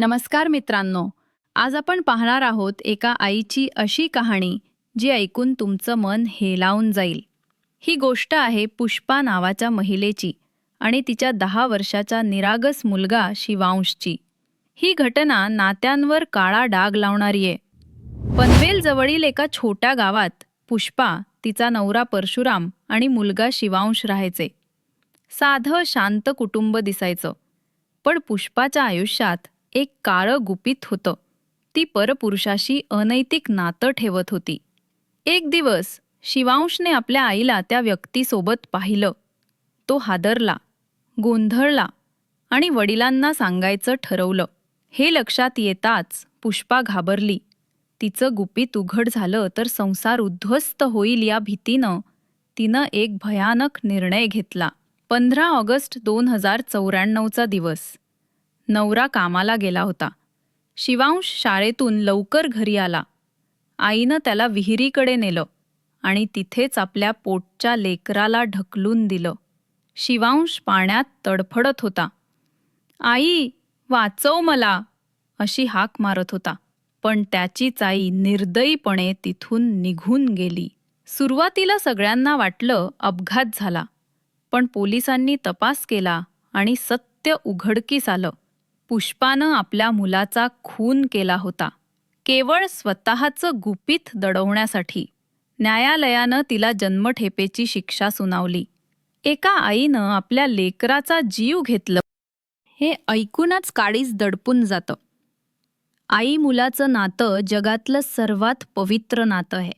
नमस्कार मित्रांनो आज आपण पाहणार आहोत एका आईची अशी कहाणी जी ऐकून तुमचं मन हेलावून जाईल. ही गोष्ट आहे पुष्पा नावाच्या महिलेची आणि तिच्या दहा वर्षाचा निरागस मुलगा शिवांशची. ही घटना नात्यांवर काळा डाग लावणारी आहे. पनवेलजवळील एका छोट्या गावात पुष्पा तिचा नवरा परशुराम आणि मुलगा शिवांश राहायचे. साधं शांत कुटुंब दिसायचं. पण पुष्पाच्या आयुष्यात एक काळं गुपित होतं. ती परपुरुषाशी अनैतिक नातं ठेवत होती. एक दिवस शिवांशने आपल्या आईला त्या व्यक्तीसोबत पाहिलं. तो हादरला गोंधळला आणि वडिलांना सांगायचं ठरवलं. हे लक्षात येताच पुष्पा घाबरली. तिचं गुपित उघड झालं तर संसार उद्ध्वस्त होईल या भीतीनं तिनं एक भयानक निर्णय घेतला. पंधरा ऑगस्ट दोन हजार चौऱ्याण्णवचा दिवस. नवरा कामाला गेला होता. शिवांश शाळेतून लवकर घरी आला. आईनं त्याला विहिरीकडे नेलं आणि तिथेच आपल्या पोटच्या लेकराला ढकलून दिलं. शिवांश पाण्यात तडफडत होता. आई वाचव मला अशी हाक मारत होता. पण त्याचीच आई निर्दयीपणे तिथून निघून गेली. सुरुवातीला सगळ्यांना वाटलं अपघात झाला पण पोलिसांनी तपास केला आणि सत्य उघडकीस आलं. पुष्पानं आपल्या मुलाचा खून केला होता. केवळ स्वतःचं गुपित दडवण्यासाठी. न्यायालयानं तिला जन्मठेपेची शिक्षा सुनावली. एका आईनं आपल्या लेकराचा जीव घेतलं. हे ऐकूनच काळीच दडपून जातं. आई मुलाचं नातं जगातलं सर्वात पवित्र नातं आहे.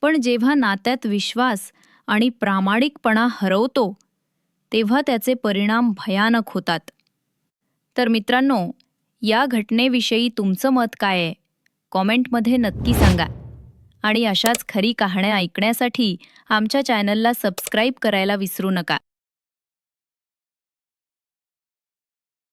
पण जेव्हा नात्यात विश्वास आणि प्रामाणिकपणा हरवतो तेव्हा त्याचे परिणाम भयानक होतात. तर मित्रांनो या घटनेविषयी तुमचं मत काय आहे? कॉमेंटमध्ये नक्की सांगा. आणि अशाच खरी कहाण्या ऐकण्यासाठी आमच्या चॅनलला सबस्क्राईब करायला विसरू नका.